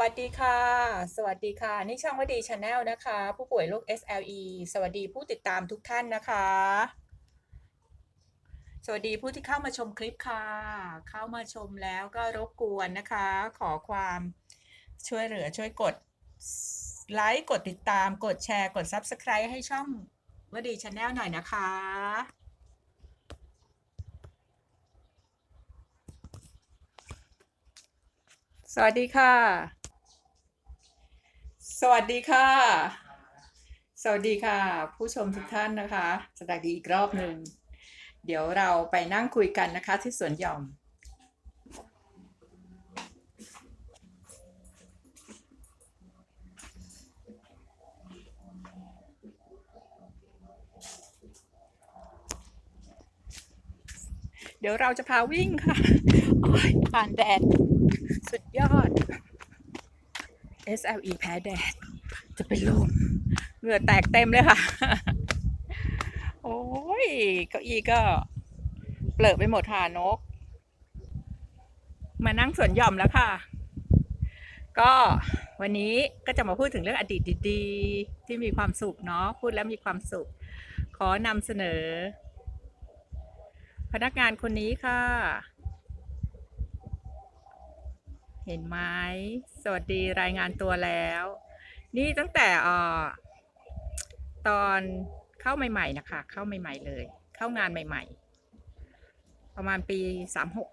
วัสดีค่ะ สวัสดีค่ะ นี่ช่องวดีชาแนลนะคะ ผู้ป่วยโรค SLE สวัสดีผู้ติดตามทุกท่านนะคะ สวัสดีผู้ที่เข้ามาชมคลิปค่ะ เข้ามาชมแล้วก็รบกวนนะคะ ขอความช่วยเหลือช่วยกดไลค์กดติดตาม กดแชร์ กด Subscribe ให้ช่องวดีชาแนลหน่อยนะคะสวัสดีค่ะ สวัสดีค่ะ สวัสดีค่ะ ผู้ชมทุกท่านนะคะ สวัสดีอีกรอบหนึ่ง เดี๋ยวเราไปนั่งคุยกันนะคะที่สวนหย่อม เดี๋ยวเราจะพาวิ่งค่ะ โอ้ยผ่านแดด สุดยอด SLE แพ้แดด จะเป็นลมเหงื่อแตกเต็มเลยค่ะ โอ้ย เก้าอี้ก็เปลิกไปหมดค่ะนก มานั่งสวนหย่อมแล้วค่ะ ก็วันนี้ก็จะมาพูดถึงเรื่องอดีตดีๆ ที่มีความสุขเนาะพูดแล้วมีความสุข ขอนำเสนอ พนักงานคนนี้ค่ะ เห็นไหมสวัสดีรายงานตัวแล้ว นี่ตั้งแต่ออตอนเข้าใหม่ ๆ นะคะ เข้าใหม่ ๆ เลย เข้างานใหม่ ๆ ประมาณปีสามหก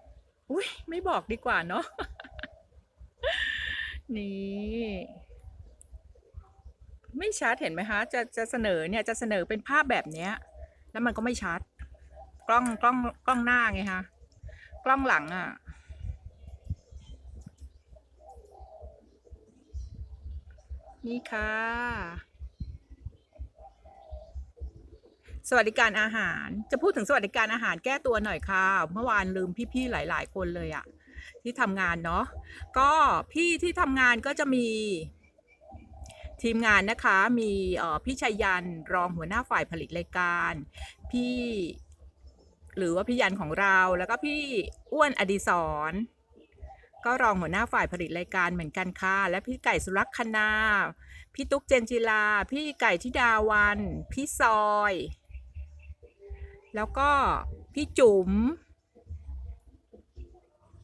อุ้ยไม่บอกดีกว่าเนาะนี่ไม่ชัดเห็นไหมคะจะจะเสนอเนี่ยจะเสนอเป็นภาพแบบเนี้ย แล้วมันก็ไม่ชัด กล้องกล้องกล้องหน้าไงคะกล้องหลังอะ่ะ นี่ค่ะ สวัสดิการอาหาร จะพูดถึงสวัสดิการอาหารแก้ตัวหน่อยค่ะ เมื่อวานลืมพี่ๆหลาย ๆ คนเลยอะที่ทำงานเนาะ ก็พี่ที่ทำงานก็จะมีทีมงานนะคะ มีพี่ชัยยันรองหัวหน้าฝ่ายผลิตรายการ พี่หรือว่าพี่ยันของเรา แล้วก็พี่อ้วนอดีศร ก็รองหัวหน้าฝ่ายผลิตรายการเหมือนกันค่ะ และพี่ไก่สุรักษณาพี่ตุ๊กเจนจิลา พี่ไก่ทิดาวัน พี่ซอย แล้วก็พี่จุ๋ม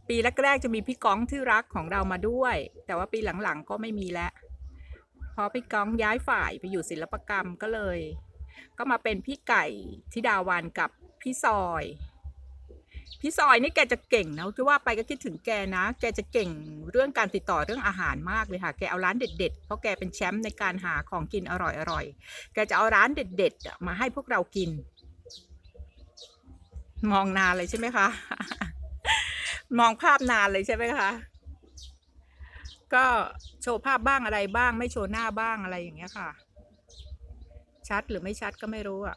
ปีแรกๆจะมีพี่ก้องที่รักของเรามาด้วย แต่ว่าปีหลังๆก็ไม่มีแล้วพราะพี่ก้องย้ายฝ่ายไปอยู่ศิลปกรรมก็เลย ก็มาเป็นพี่ไก่ทิดาวันกับพี่ซอย พี่ซอยนี่แกจะเก่งนะที่ว่าไปก็คิดถึงแกนะ แกจะเก่งเรื่องการติดต่อเรื่องอาหารมากเลยค่ะ แกเอาร้านเด็ดๆ เพราะแกเป็นแชมป์ในการหาของกินอร่อยๆ แกจะเอาร้านเด็ดๆ มาให้พวกเรากิน มองนานเลยใช่ไหมคะ มองภาพนานเลยใช่ไหมคะ ก็โชว์ภาพบ้างอะไรบ้าง ไม่โชว์หน้าบ้างอะไรอย่างเงี้ยค่ะ ชัดหรือไม่ชัดก็ไม่รู้อะ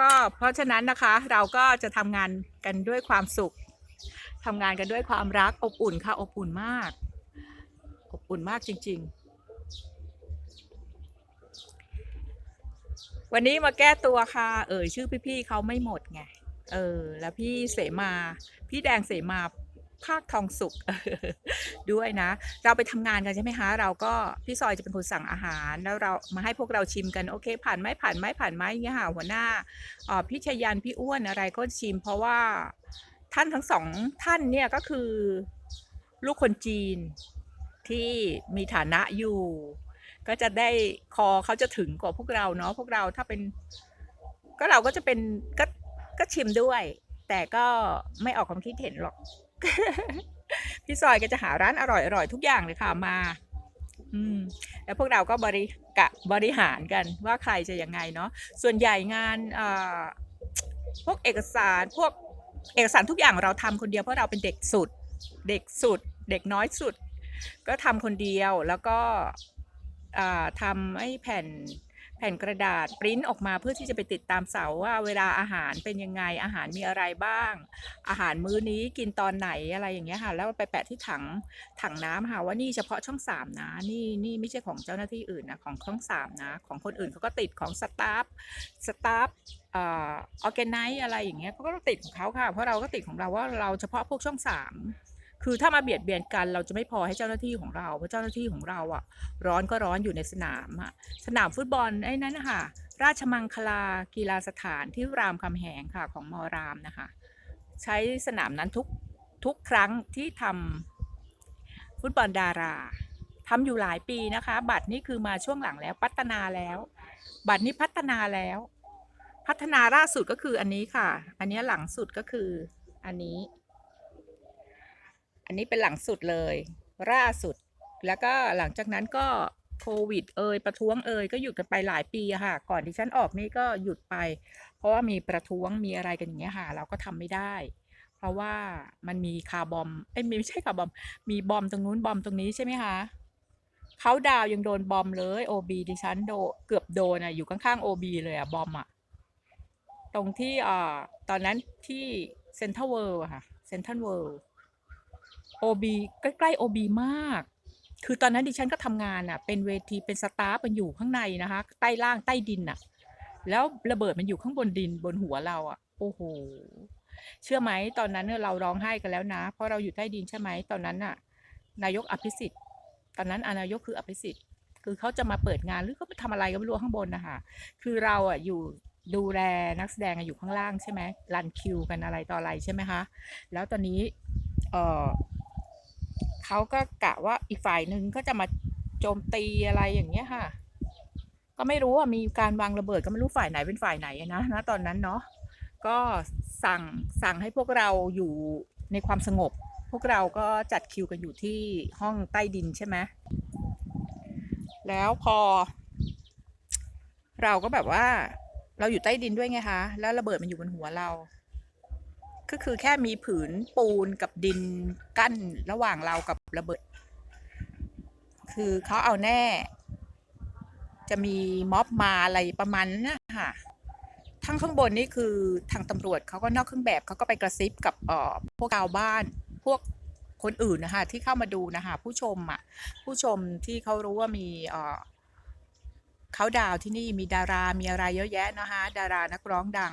ก็เพราะฉะนั้นนะคะเราก็จะทำงานกันด้วยความสุขทำงานกันด้วยความรักอบอุ่นค่ะอบอุ่นมาก อบอุ่นมากจริง ๆ วันนี้มาแก้ตัวค่ะ เออชื่อพี่ๆเขาไม่หมดไงเออแล้วพี่เสมา พี่แดงเสมา ภาคทองสุขด้วยนะ เราไปทำงานกันใช่ไหมคะ เราก็พี่ซอยจะเป็นคนสั่งอาหาร แล้วเรามาให้พวกเราชิมกันโอเค ผ่านไหมผ่านไหมผ่านไหมอย่างเงี้ยค่ะหัวหน้าพี่ชยันพี่อ้วนอะไรก็ชิม เพราะว่าท่านทั้งสองท่านเนี่ยก็คือลูกคนจีนที่มีฐานะอยู่ ก็จะได้คอเขาจะถึงกว่าพวกเราเนาะพวกเราถ้าเป็น ก็เราก็จะเป็นก็ก็ชิมด้วย แต่ก็ไม่ออกความคิดเห็นหรอก พี่ซอยก็จะหาร้านอร่อยอร่อยทุกอย่างเลยค่ะมา อืม แล้วพวกเราก็บริกะบริหารกันว่าใครจะยังไงเนาะส่วนใหญ่งานเอ่อพวกเอกสารพวกเอกสารทุกอย่างเราทำคนเดียวเพราะเราเป็นเด็กสุด เด็กสุด เด็กน้อยสุด ก็ทำคนเดียวแล้วก็อ่าทำไอ้แผ่น แผ่นกระดาษปริ้นออกมาเพื่อที่จะไปติดตามเสาว่าเวลาอาหารเป็นยังไงอาหารมีอะไรบ้าง อาหารมื้อนี้กินตอนไหนอะไรอย่างเงี้ยค่ะแล้วไปแปะที่ถังถังน้ำค่ะว่านี่เฉพาะช่องสามนะนี่นี่ไม่ใช่ของเจ้าหน้าที่อื่นนะของช่องสามนะของคนอื่นเขาก็ติดของสตาฟสตาฟออออแกไนอะไรอย่างเงี้ยเขาก็ติดของเขาค่ะเพราะเราก็ติดของเราว่าเราเฉพาะพวกช่องสาม คือถ้ามาเบียดเบียนกันเราจะไม่พอให้เจ้าหน้าที่ของเราเพราะเจ้าหน้าที่ของเราอะร้อนก็ร้อนอยู่ในสนามอะสนามฟุตบอลไอ้นั้นนะคะราชมังคลากีฬาสถานที่รามคำแหงค่ะของมอรามนะคะ ใช้สนามนั้นทุกทุกครั้งที่ทำฟุตบอลดาราทำอยู่หลายปีนะคะ บัตรนี่คือมาช่วงหลังแล้วพัฒนาแล้ว บัตรนี้พัฒนาแล้ว พัฒนาล่าสุดก็คืออันนี้ค่ะ อันนี้หลังสุดก็คืออันนี้ อันนี้เป็นหลังสุดเลยล่าสุด แล้วก็หลังจากนั้นก็โควิด เอยประท้วงเอยก็หยุดกันไปหลายปีค่ะ ก่อนที่ฉันออกนี่ก็หยุดไป เพราะว่ามีประท้วงมีอะไรกันอย่างเงี้ยค่ะ เราก็ทำไม่ได้ เพราะว่ามันมีคาร์บอมเอ้ยไม่ใช่คาร์บอม มีบอมตรงนู้นบอมตรงนี้ใช่ไหมคะเขาดาวยังโดนบอมเลยโอบีดิฉันโดเกือบโดนอะอยู่ข้างๆโอบีเลยอะบอมอะตรงที่อ่าตอนนั้นที่เซ็นทรัลเวิลด์ค่ะเซ็นทรัลเวิลด์ โอบีใกล้ๆโอบีมาก คือตอนนั้นดิฉันก็ทำงานอะเป็นเวทีเป็นสตาฟมันอยู่ข้างในนะคะ ใต้ล่างใต้ดินอะแล้วระเบิดมันอยู่ข้างบนดินบนหัวเราอะโอ้โห เชื่อไหมตอนนั้นเราร้องไห้กันแล้วนะ เพราะเราอยู่ใต้ดินใช่ไหมตอนนั้นน่ะ นายกอภิสิทธิ์ ตอนนั้นอนายกคืออภิสิทธิ์ คือเขาจะมาเปิดงานหรือเขาไปทำอะไรก็ไม่รู้ข้างบนนะคะคือเราอะอยู่ดูแลนักแสดงอะอยู่ข้างล่างใช่ไหมรันคิวกันอะไรต่ออะไรใช่ไหมคะ แล้วตอนนี้ เออ เขาก็กะว่าอีกฝ่ายหนึ่งก็จะมาโจมตีอะไรอย่างเงี้ยค่ะ ก็ไม่รู้ว่ามีการวางระเบิดก็ไม่รู้ฝ่ายไหนเป็นฝ่ายไหนนะนะตอนนั้นเนาะก็สั่งสั่งให้พวกเราอยู่ในความสงบ พวกเราก็จัดคิวกันอยู่ที่ห้องใต้ดินใช่ไหมแล้วพอ เราก็แบบว่า เราอยู่ใต้ดินด้วยไงคะ แล้วระเบิดมันอยู่บนหัวเรา ก็คือแค่มีผืนปูนกับดินกั้นระหว่างเรากับระเบิด คือเขาเอาแน่ จะมีม็อบมาอะไรประมาณนั้นนะคะทั้งข้างบนนี่คือทางตำรวจเขาก็นอกเครื่องแบบเขาก็ไปกระซิบกับเอ่อพวกชาวบ้านพวกคนอื่นนะคะที่เข้ามาดูนะคะผู้ชมอะผู้ชมที่เขารู้ว่ามีเอ่อเขาดาวที่นี่มีดารามีอะไรเยอะแยะนะคะดารานักร้องดัง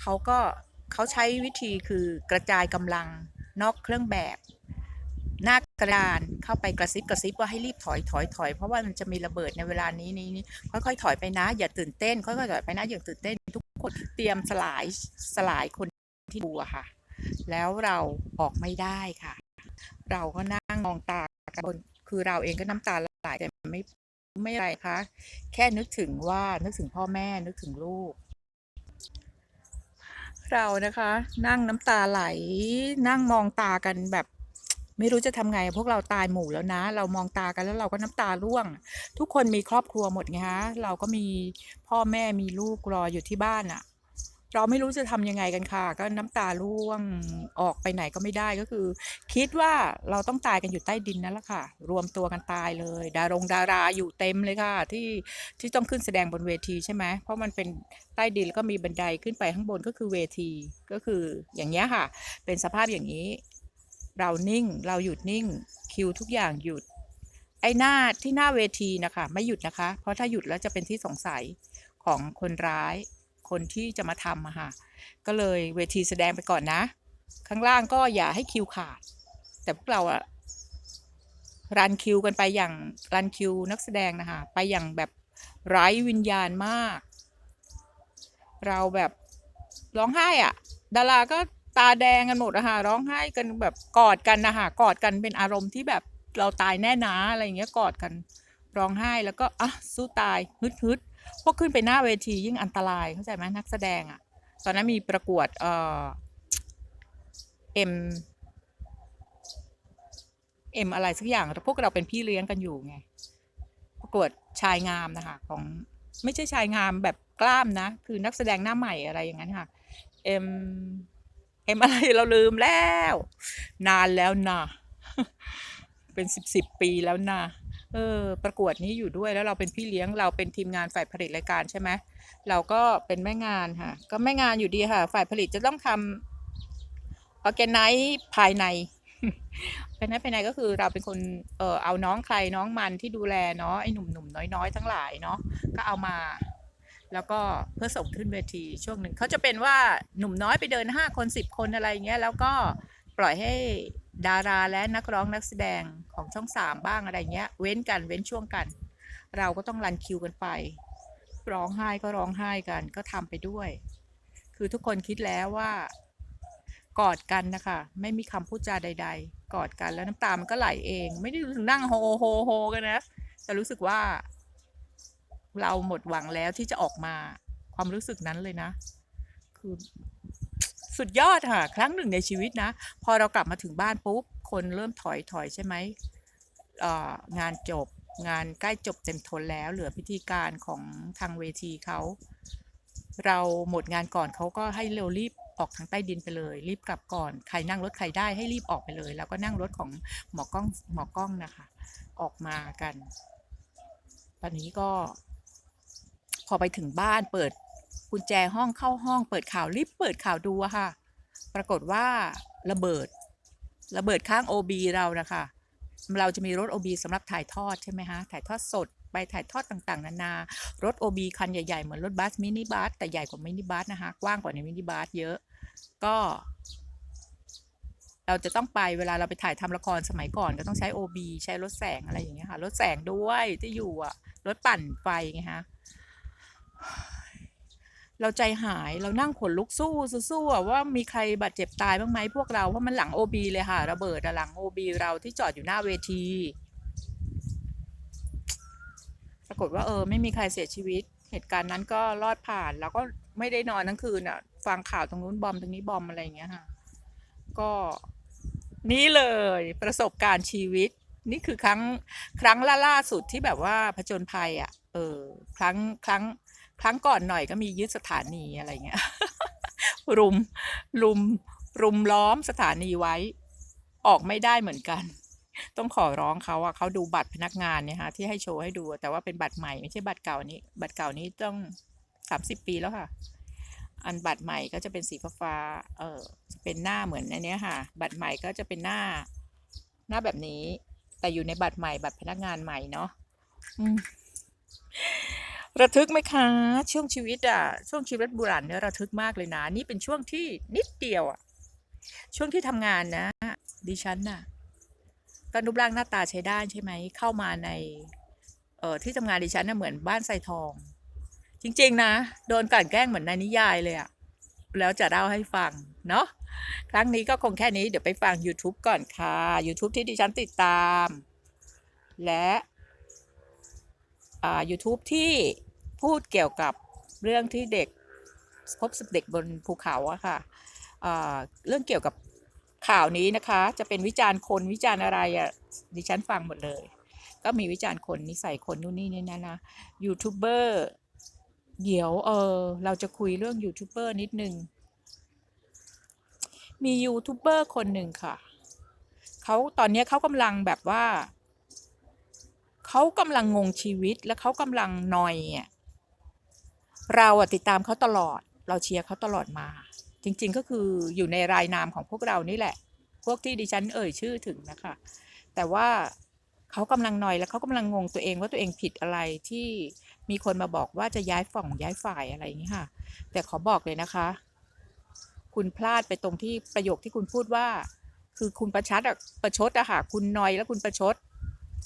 เขาก็ เขาใช้วิธีคือกระจายกำลังนอกเครื่องแบบ หน้ากระดานเข้าไปกระซิบกระซิบว่าให้รีบถอยถอยถอยเพราะว่ามันจะมีระเบิดในเวลานี้นี้นี้ค่อยๆถอยไปนะ อย่าตื่นเต้น ค่อยๆถอยไปนะอย่าตื่นเต้น ทุกคนเตรียมสลายสลายคนที่ดูอะค่ะ แล้วเราออกไม่ได้ค่ะ เราก็นั่งมองตากันบนคือเราเองก็น้ำตาไหลแต่ไม่ไม่อะไรคะแค่นึกถึงว่านึกถึงพ่อแม่นึกถึงลูก เรานะคะ นั่งน้ำตาไหล นั่งมองตากันแบบไม่รู้จะทำไงพวกเราตายหมู่แล้วนะ เรามองตากันแล้วเราก็น้ำตาร่วง ทุกคนมีครอบครัวหมดไงฮะเราก็มีพ่อแม่มีลูกรออยู่ที่บ้านอะ่ะ เราไม่รู้จะทำยังไงกันค่ะ ก็น้ำตาร่วงออกไปไหนก็ไม่ได้ก็คือ คิดว่าเราต้องตายกันอยู่ใต้ดินนั่นแหละค่ะ รวมตัวกันตายเลย ดารงดาราอยู่เต็มเลยค่ะ ที่ที่ต้องขึ้นแสดงบนเวทีใช่ไหมเพราะมันเป็นใต้ดินแล้วก็มีบันไดขึ้นไปข้างบนก็คือเวทีก็คืออย่างเงี้ยค่ะ เป็นสภาพอย่างนี้ เรานิ่งเราหยุดนิ่งคิวทุกอย่างหยุด ไอ้หน้าที่หน้าเวทีนะคะ ไม่หยุดนะคะ เพราะถ้าหยุดแล้วจะเป็นที่สงสัยของคนร้าย คนที่จะมาทำอะค่ะ ก็เลยเวทีแสดงไปก่อนนะ ข้างล่างก็อย่าให้คิวขาด แต่พวกเราอะรันคิวกันไปอย่างรันคิวนักแสดงนะคะ ไปอย่างแบบไร้วิญญาณมาก เราแบบร้องไห้อะดาราก็ตาแดงกันหมดอะคะร้องไห้กันแบบกอดกันนะคะกอดกันเป็นอารมณ์ที่แบบเราตายแน่นะอะไรอย่างเงี้ยกอดกันร้องไห้แล้วก็อะสู้ตายฮึดฮึด พวกขึ้นไปหน้าเวทียิ่งอันตรายเข้าใจไหมนักแสดงอะตอนนั้นมีประกวดเอ่อเอ็มเอ็มอะไรสักอย่างพวกเราเป็นพี่เลี้ยงกันอยู่ไง ประกวดชายงามนะคะ ของไม่ใช่ชายงามแบบกล้ามนะ คือนักแสดงหน้าใหม่อะไรอย่างนั้นค่ะเอ็มเอ็มอะไรเราลืมแล้ว นานแล้วนะเป็นสิบสิบปีแล้วนะ เออประกวดนี้อยู่ด้วยแล้วเราเป็นพี่เลี้ยงเราเป็นทีมงานฝ่ายผลิตรายการใช่ไหมเราก็เป็นแม่งานค่ะ ก็แม่งานอยู่ดีค่ะ ฝ่ายผลิตจะต้องทำออแกไนซ์ภายในภายในภายในก็คือเราเป็นคนเออเอาน้องใครน้องมันที่ดูแลเนาะไอ้หนุ่มๆน้อยๆ ทั้งหลายเนาะก็เอามา แล้วก็เพื่อส่งขึ้นเวทีช่วงหนึ่งเขาจะเป็นว่าหนุ่มน้อยไปเดินห้าคนสิบคนอะไรเงี้ยแล้วก็ปล่อยให้ ดาราและนักร้องนักแสดงของช่องสามบ้างอะไรเงี้ย เว้นกันเว้นช่วงกัน เราก็ต้องรันคิวกันไป ร้องไห้ก็ร้องไห้กันก็ทำไปด้วย คือทุกคนคิดแล้วว่ากอดกันนะคะไม่มีคำพูดจาใด ๆ กอดกันแล้วน้ำตามันก็ไหลเอง ไม่ได้ถึงนั่งโฮโฮโฮกันนะแต่รู้สึกว่า เราหมดหวังแล้วที่จะออกมาความรู้สึกนั้นเลยนะ คือ สุดยอดค่ะ ครั้งหนึ่งในชีวิตนะ พอเรากลับมาถึงบ้านปุ๊บ คนเริ่มถอยถอยใช่ไหมงานจบงานใกล้จบเต็มทนแล้ว เหลือพิธีการของทางเวทีเขา เราหมดงานก่อนเขาก็ให้เร็วรีบออกทางใต้ดินไปเลย รีบกลับก่อนใครนั่งรถใครได้ให้รีบออกไปเลย แล้วก็นั่งรถของหมอกล้องหมอกล้องนะคะ ออกมากัน ตอนนี้ก็ พอไปถึงบ้านเปิด กุญแจห้องเข้าห้องเปิดข่าวรีบเปิดข่าวดูอะค่ะ ปรากฏว่าระเบิด ระเบิดข้าง OB เรานะคะเราจะมีรถ OB สำหรับถ่ายทอดใช่ไหมคะถ่ายทอดสดไปถ่ายทอดต่างๆ นานารถ OB คันใหญ่ ๆ เหมือนรถบัสมินิบัสแต่ใหญ่กว่ามินิบัสนะคะกว้างกว่าในมินิบัสเยอะ ก็ เราจะต้องไปเวลาเราไปถ่ายทำละครสมัยก่อนก็ต้องใช้ OB ใช้รถแสงอะไรอย่างเงี้ยค่ะรถแสงด้วยที่อยู่อะรถปั่นไฟไงคะ เราใจหายเรานั่งขนลุกสู้สู้ว่ามีใครบาดเจ็บตายบ้างไหมพวกเราเพราะมันหลัง OB เลยค่ะ ระเบิดหลัง OB เราที่จอดอยู่หน้าเวที ปรากฏว่าเออ ไม่มีใครเสียชีวิต เหตุการณ์นั้นก็รอดผ่านแล้วก็ไม่ได้นอนทั้งคืนอะ ฟังข่าวตรงนู้นบอมตรงนี้บอมอะไรอย่างเงี้ยค่ะ ก็นี่เลยประสบการณ์ชีวิต นี่คือครั้งครั้งล่าล่าสุดที่แบบว่าผจญภัยอะเออครั้งครั้ง ครั้งก่อนหน่อยก็มียึดสถานีอะไรเงี้ย รุมรุมรุมล้อมสถานีไว้ ออกไม่ได้เหมือนกัน ต้องขอร้องเขาอะเขาดูบัตรพนักงานเนี่ยค่ะที่ให้โชว์ให้ดู แต่ว่าเป็นบัตรใหม่ไม่ใช่บัตรเก่านี้ บัตรเก่านี้ต้องสามสิบปีแล้วค่ะ อันบัตรใหม่ก็จะเป็นสีฟ้าเออเป็นหน้าเหมือนอันนี้ค่ะ บัตรใหม่ก็จะเป็นหน้า หน้าแบบนี้ แต่อยู่ในบัตรใหม่บัตรพนักงานใหม่เนาะ ระทึกไหมคะ ช่วงชีวิตอะช่วงชีวิตบุรันเนี่ยระทึกมากเลยนะ นี่เป็นช่วงที่นิดเดียวอะช่วงที่ทำงานนะ ดิฉันน่ะก็รูปร่างหน้าตาใช้ได้ใช่ไหมเข้ามาในเอ่อที่ทำงานดิฉันน่ะเหมือนบ้านไซทอง จริง ๆ นะโดนกลั่นแกล้งเหมือนในนิยายเลยอะแล้วจะเล่าให้ฟังเนาะครั้งนี้ก็คงแค่นี้เดี๋ยวไปฟัง YouTube ก่อนค่ะ YouTube ที่ดิฉันติดตาม และ YouTube ที่พูดเกี่ยวกับเรื่องที่เด็กพบศพเด็กบนภูเขาอะค่ะเรื่องเกี่ยวกับข่าวนี้นะคะ จะเป็นวิจารณ์คนวิจารณ์อะไรอะดิฉันฟังหมดเลย ก็มีวิจารณ์คนนิสัยคนนู่นนี่นี่นั่นนะยูทูบเบอร์เดี๋ยวเออเราจะคุยเรื่องยูทูบเบอร์นิดนึงมียูทูบเบอร์คนหนึ่งค่ะเขาตอนนี้เขากำลังแบบว่า เขากำลังงงชีวิตและเขากำลังนอยอะเราอะติดตามเขาตลอด เราเชียร์เขาตลอดมา จริง ๆ ก็คืออยู่ในรายนามของพวกเรานี่แหละ พวกที่ดิฉันเอ่ยชื่อถึงนะคะ แต่ว่าเขากำลังนอยและเขากำลังงงตัวเองว่าตัวเองผิดอะไรที่มีคนมาบอกว่าจะย้ายฝั่งย้ายฝ่ายอะไรอย่างนี้ค่ะ แต่ขอบอกเลยนะคะ คุณพลาดไปตรงที่ประโยคที่คุณพูดว่า คือคุณประชัดประชดอะค่ะ คุณนอยแล้วคุณประชด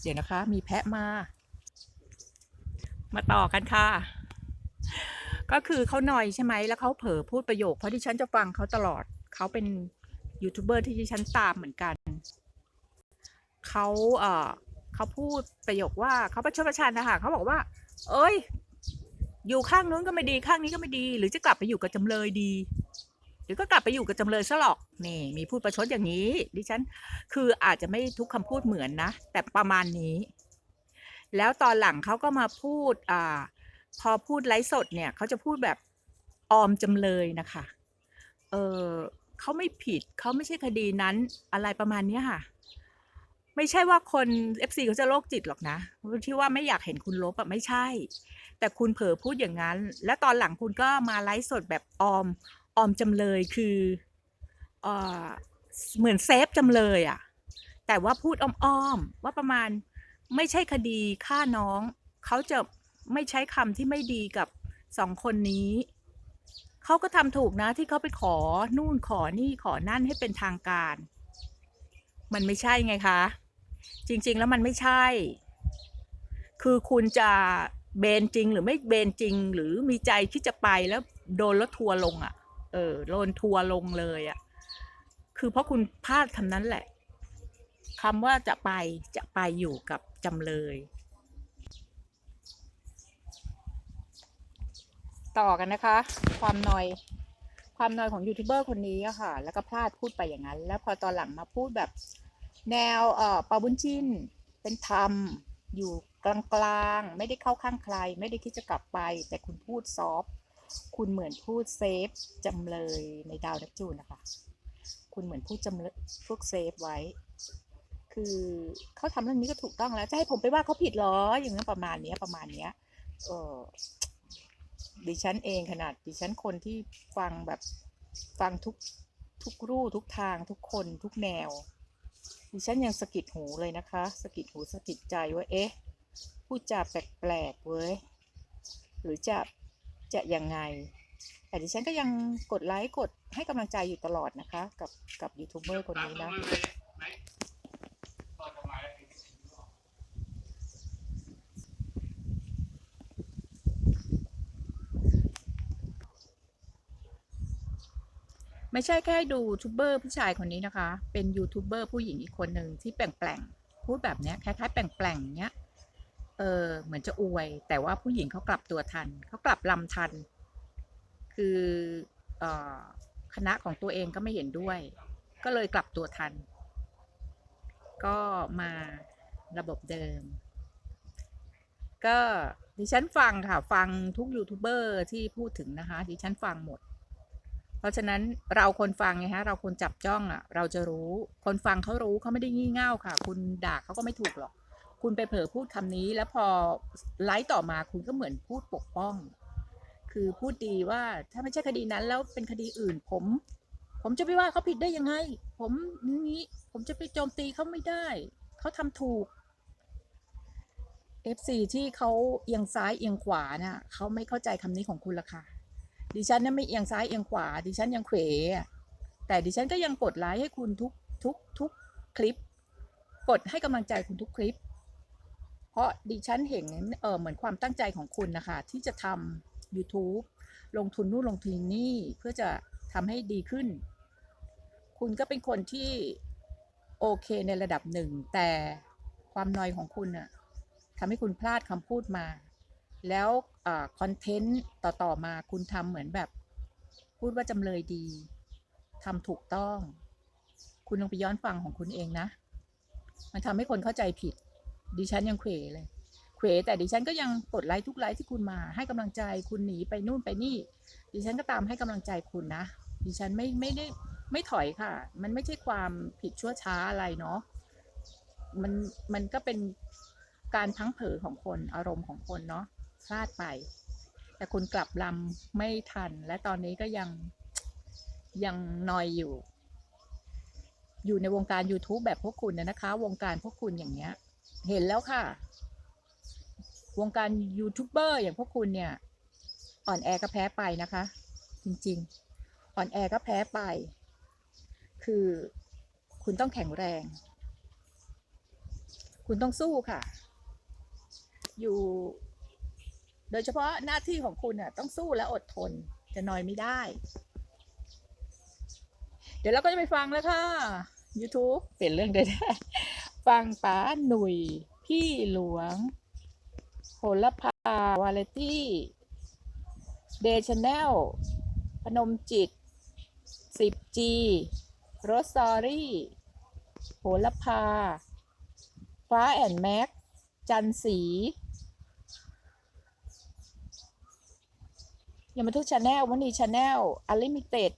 เดี๋ยวนะคะ มีแพะมา มาต่อกันค่ะ ก็คือเขาหน่อยใช่ไหมแล้วเขาเผลอพูดประโยค เพราะที่ฉันจะฟังเขาตลอด เขาเป็นยูทูบเบอร์ที่ดิฉันตามเหมือนกันเขาเอ่อเขาพูดประโยคว่าเขาประชดประชันนะคะเขาบอกว่า เอ้ย อยู่ข้างนู้นก็ไม่ดีข้างนี้ก็ไม่ดี หรือจะกลับไปอยู่กับจำเลยดี หรือก็กลับไปอยู่กับจำเลยซะหรอกนี่ มีพูดประชดอย่างนี้ ดิฉัน คืออาจจะไม่ทุกคำพูดเหมือนนะ แต่ประมาณนี้ แล้วตอนหลังเขาก็มาพูดอ่าพอพูดไลฟ์สดเนี่ยเขาจะพูดแบบออมจำเลยนะคะ เออเขาไม่ผิดเขาไม่ใช่คดีนั้นอะไรประมาณนี้ค่ะ ไม่ใช่ว่าคน FC เขาจะโรคจิตหรอกนะที่ว่าไม่อยากเห็นคุณลบอะไม่ใช่ แต่คุณเผลอพูดอย่างนั้น และตอนหลังคุณก็มาไลฟ์สดแบบออม ออมจำเลยคือเออเหมือนเซฟจำเลยอะแต่ว่าพูดอ้อมๆว่าประมาณไม่ใช่คดีฆ่าน้อง เขาจะไม่ใช้คำที่ไม่ดีกับสองคนนี้ เขาก็ทำถูกนะที่เขาไปขอนู่นขอนี่ขอนั่นให้เป็นทางการ มันไม่ใช่ไงคะ จริง ๆ แล้วมันไม่ใช่ คือคุณจะเบนจริงหรือไม่เบนจริง หรือมีใจที่จะไปแล้วโดนรถทัวร์ลงอะ่ะ เออโดนทัวร์ลงเลยอะ่ะ คือเพราะคุณพลาดคำนั้นแหละคำว่าจะไปจะไปอยู่กับจำเลย ต่อกันนะคะ ความนอยความนอยของยูทูบเบอร์คนนี้อะค่ะ แล้วก็พลาดพูดไปอย่างนั้น แล้วพอตอนหลังมาพูดแบบ แนวเอ่อปาบุญชินเป็นธรรมอยู่กลางๆ ไม่ได้เข้าข้างใคร ไม่ได้คิดจะกลับไป แต่คุณพูดซอฟ คุณเหมือนพูดเซฟจำเลยในดาวเนปจูนนะคะ คุณเหมือนพูดจำเลยพวกเซฟไว้ คือเขาทำเรื่องนี้ก็ถูกต้องแล้ว จะให้ผมไปว่าเขาผิดเหรอ อย่างนั้นประมาณนี้ประมาณนี้เออดิฉันเองขนาดดิฉันคนที่ฟังแบบฟังทุกทุกรูทุกทางทุกคนทุกแนวดิฉันยังสะกิดหูเลยนะคะสะกิดหูสะกิดใจว่าเอ๊ะพูดจาแปลกๆเว้ยหรือจะ จะยังไง แต่ดิฉันก็ยังกดไลค์กดให้กำลังใจอยู่ตลอดนะคะ กับกับยูทูบเบอร์คนนี้นะไม่ใช่แค่ดูยูทูบเบอร์ผู้ชายคนนี้นะคะ เป็นยูทูบเบอร์ผู้หญิงอีกคนหนึ่งที่แปลงๆ พูดแบบเนี้ยคล้ายๆแปลงๆเนี้ย เออเหมือนจะอวย แต่ว่าผู้หญิงเขากลับตัวทันเขากลับลำทัน คือเออคณะของตัวเองก็ไม่เห็นด้วย ก็เลยกลับตัวทัน ก็มาระบบเดิม ก็ดิฉันฟังค่ะ ฟังทุกยูทูบเบอร์ที่พูดถึงนะคะ ดิฉันฟังหมด เพราะฉะนั้นเราคนฟังไงฮะ เราคนจับจ้องอะ เราจะรู้ คนฟังเขารู้เขาไม่ได้งี่เง่าค่ะ คุณด่าเขาก็ไม่ถูกหรอก คุณไปเผลอพูดคำนี้ แล้วพอไลฟ์ต่อมาคุณก็เหมือนพูดปกป้อง คือพูดดีว่าถ้าไม่ใช่คดีนั้นแล้วเป็นคดีอื่น ผม ผมจะไปว่าเขาผิดได้ยังไง ผมนี้ผมจะไปโจมตีเขาไม่ได้ เขาทำถูก FC ที่เขาเอียงซ้ายเอียงขวาน่ะเขาไม่เข้าใจคำนี้ของคุณละค่ะ ดิฉันนี่ยไม่เอียงซ้ายเอียงขวา ดิฉันยังเขวแต่ดิฉันก็ยังกดไลค์ให้คุณทุกทุกทุกคลิป กดให้กำลังใจคุณทุกคลิป เพราะดิฉันเห็นเออเหมือนความตั้งใจของคุณนะคะที่จะทำ YouTube ลงทุนนู่นลงทุนนี่เพื่อจะทำให้ดีขึ้น คุณก็เป็นคนที่โอเคในระดับหนึ่ง แต่ความนอยของคุณน่ะทำให้คุณพลาดคำพูดมา แล้วคอนเทนต์ต่อๆมาคุณทำเหมือนแบบ พูดว่าจำเลยดีทำถูกต้อง คุณลองไปย้อนฟังของคุณเองนะ มันทำให้คนเข้าใจผิด ดิฉันยังเขวเลยเขวแต่ดิฉันก็ยังกดไลค์ทุกไลค์ที่คุณมา ให้กำลังใจคุณหนีไปนู่นไปนี่ ดิฉันก็ตามให้กำลังใจคุณนะ ดิฉันไม่ไม่ได้ไม่ถอยค่ะ มันไม่ใช่ความผิดชั่วช้าอะไรเนาะมันมันก็เป็นการพลังเผลอของคนอารมณ์ของคนเนาะพลาดไป แต่คุณกลับลำไม่ทัน และตอนนี้ก็ยังยังนอยอยู่ อยู่ในวงการ YouTube แบบพวกคุณนะนะคะ วงการพวกคุณอย่างเงี้ย เห็นแล้วค่ะ วงการยูทูบเบอร์อย่างพวกคุณเนี่ย อ่อนแอก็แพ้ไปนะคะ จริงๆ อ่อนแอก็แพ้ไป คือคุณต้องแข็งแรง คุณต้องสู้ค่ะ อยู่ โดยเฉพาะหน้าที่ของคุณน่ะ ต้องสู้และอดทน จะนอยไม่ได้ เดี๋ยวเราก็จะไปฟังแล้วค่ะ YouTube เปลี่ยนเรื่องได้ได้ ฟังป๋าหนุ่ย พี่หลวงโหระพาวาเลตี้ เดชแนลพนมจิต 10G โรสซอรี่โหระพา ฟ้าแอนแม็ก จันสียามาทุกชาแนลวันนี้ชาแนลอลิมิเต็ด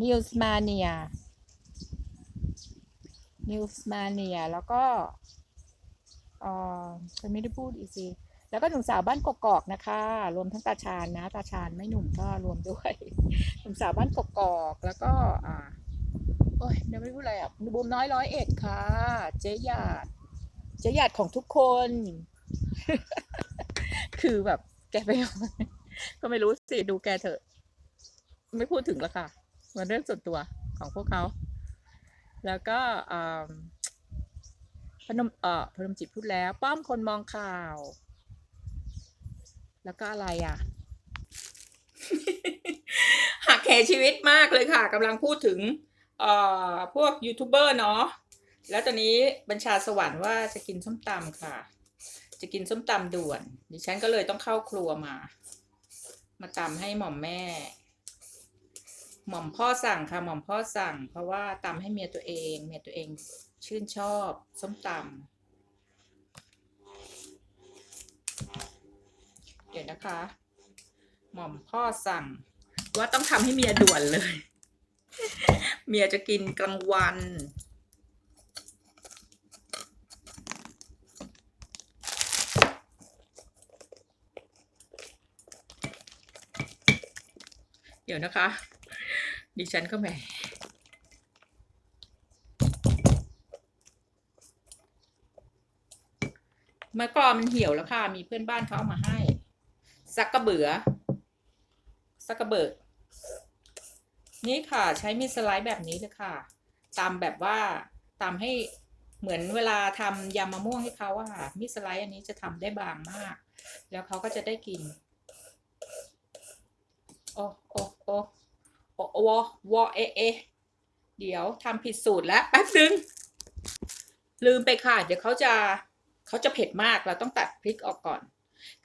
นิวส์มาเนีย นิวส์มาเนียแล้วก็เอ่อฉันไม่ได้พูดอีกสิแล้วก็หนุ่มสาวบ้านกกอกนะคะ รวมทั้งตาชาญนะตาชาญไม่หนุ่มก็รวมด้วยหนุ่มสาวบ้านกกอกแล้วก็อ่าโอ้ยเดี๋ยวไม่พูดอะไรอะบูมน้อยร้อยเอ็ดค่ะ เจ๊หยาดเจ๊หยาดของทุกคน คือแบบ แกไปก็ไม่รู้สิ ดูแกเถอะ ไม่พูดถึงแล้วค่ะ มันเรื่องส่วนตัวของพวกเขา แล้วก็พนมเออพนมจิตพูดแล้ว ป้อมคนมองข่าว แล้วก็อะไรอะ หักเหชีวิตมากเลยค่ะกำลังพูดถึงเอ่อพวกยูทูบเบอร์เนาะแล้วตอนนี้บัญชาสวรรค์ว่าจะกินส้มตำค่ะ จะกินส้มตำด่วน ดิฉันก็เลยต้องเข้าครัวมา มาตำให้หม่อมแม่ หม่อมพ่อสั่งค่ะหม่อมพ่อสั่ง เพราะว่าตำให้เมียตัวเอง เมียตัวเองชื่นชอบ ส้มตำเดี๋ยวนะคะ หม่อมพ่อสั่ง ว่าต้องทำให้เมียด่วนเลย เมียจะกินกลางวันเดี๋ยวนะคะ ดิฉันก็แหมมะกอมันเหี่ยวแล้วค่ะ มีเพื่อนบ้านเขาเอามาให้สักกระเบือสักกระเบิกนี่ค่ะ ใช้มีดสไลด์แบบนี้เลยค่ะตำแบบว่าตำให้เหมือนเวลาทำยำมะม่วงให้เขาอะค่ะมีสไลด์อันนี้จะทำได้บางมาก แล้วเขาก็จะได้กิน โอ้โอ้โอ้ โอวอวอเอเอเดี๋ยวทำผิดสูตรแล้วแป๊บนึง ลืมไปค่ะ เดี๋ยวเขาจะเขาจะเผ็ดมากเราต้องตัดพริกออกก่อน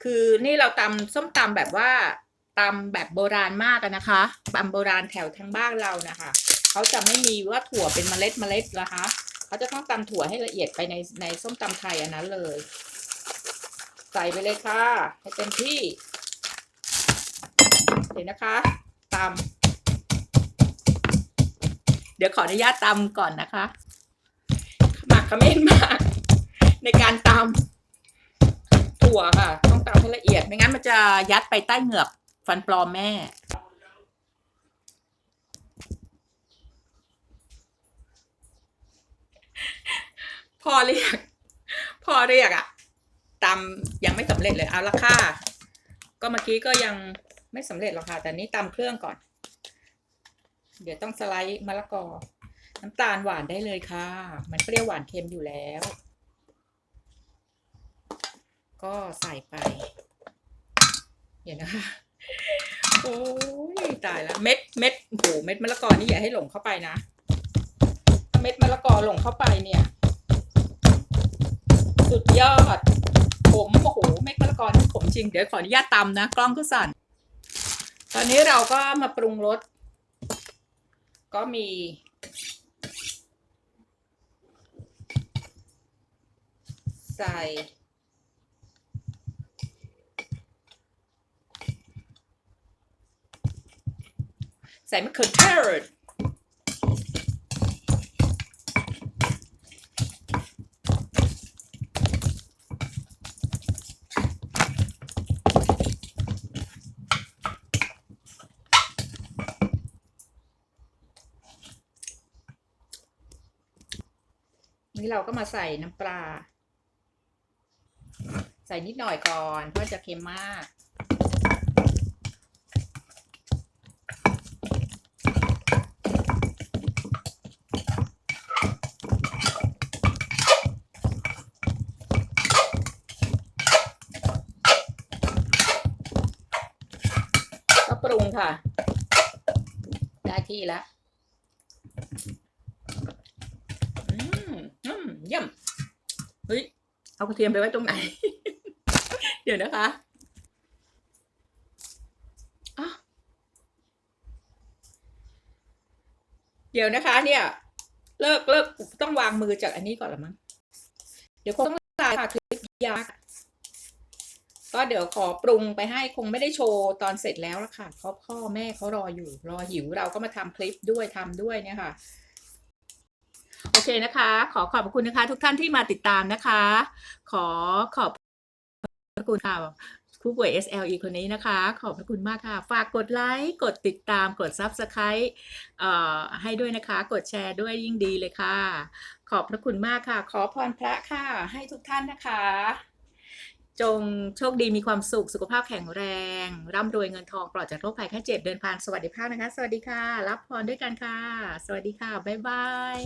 คือนี่เราตำส้มตำแบบว่าตำแบบโบราณมากนะคะตำโบราณแถวทางบ้านเรานะคะเขาจะไม่มีว่าถั่วเป็นเมล็ดเมล็ดนะคะเขาจะต้องตำถั่วให้ละเอียดไปในในส้มตำไทยอันนั้นเลย ใส่ไปเลยค่ะให้เต็มที่เดี๋ยวนะคะตำ ดี๋ยวขออนุญาตตำก่อนนะคะหมักขมิ้นมากในการตำถั่วค่ะ ต้องตำให้ละเอียด ไม่งั้นมันจะยัดไปใต้เหงือกฟันปลอมแม่พอเรียกพอเรียกอะตำยังไม่สำเร็จเลยเอาละค่ะ ก็เมื่อกี้ก็ยังไม่สำเร็จหรอกค่ะ แต่นี้ตำเครื่องก่อน เดี๋ยวต้องสไลด์มะละกอ น้ำตาลหวานได้เลยค่ะ มันเปรี้ยวหวานเค็มอยู่แล้ว ก็ใส่ไป เดี๋ยวนะคะ โอ้ยตายแล้วเม็ดเม็ดโอ้โหเม็ดมะละกอนี่อย่าให้หลงเข้าไปนะถ้าเม็ดมะละกอหลงเข้าไปเนี่ย สุดยอดผมโอ้โหเม็ดมะละกอนี่ผมจริง เดี๋ยวขออนุญาตตำนะ กล้องก็สั่น ตอนนี้เราก็มาปรุงรส ก็มี ใส่ ใส่มะเขือเทศ นี่เราก็มาใส่น้ำปลา ใส่นิดหน่อยก่อน เพราะจะเค็มมาก ก็ปรุงค่ะ ได้ที่แล้ว อืมอืมเยี่ยมเฮ้ย เอากระเทียมไปไว้ตรงไหน เดี๋ยวนะคะเดี๋ยวนะคะ เนี่ย เลิกเลิกต้องวางมือจากอันนี้ก่อนละมั้งเดี๋ยวคงต้องลาค่ะคลิปยากก็เดี๋ยวขอปรุงไปให้คงไม่ได้โชว์ตอนเสร็จแล้วละค่ะเพราะพ่อแม่เขารออยู่ รอหิวเราก็มาทำคลิปด้วยทำด้วยเนี่ยค่ะ เคนะคะ ขอขอบคุณนะคะ ทุกท่านที่มาติดตามนะคะ ขอขอบคุณค่ะผู้ป่วย SLE คนนี้นะคะ ขอบพระคุณมากค่ะ ฝากกดไลค์กดติดตามกด Subscribe เอ่อให้ด้วยนะคะ กดแชร์ด้วยยิ่งดีเลยค่ะ ขอบพระคุณมากค่ะ ขอพรพระค่ะให้ทุกท่านนะคะ จงโชคดีมีความสุขสุขภาพแข็งแรง ร่ำรวยเงินทองปลอดจากโรคภัยแค่เจ็บเดินผ่านสวัสดิภาพนะคะ สวัสดีค่ะ รับพรด้วยกันค่ะ สวัสดีค่ะ บ๊ายบาย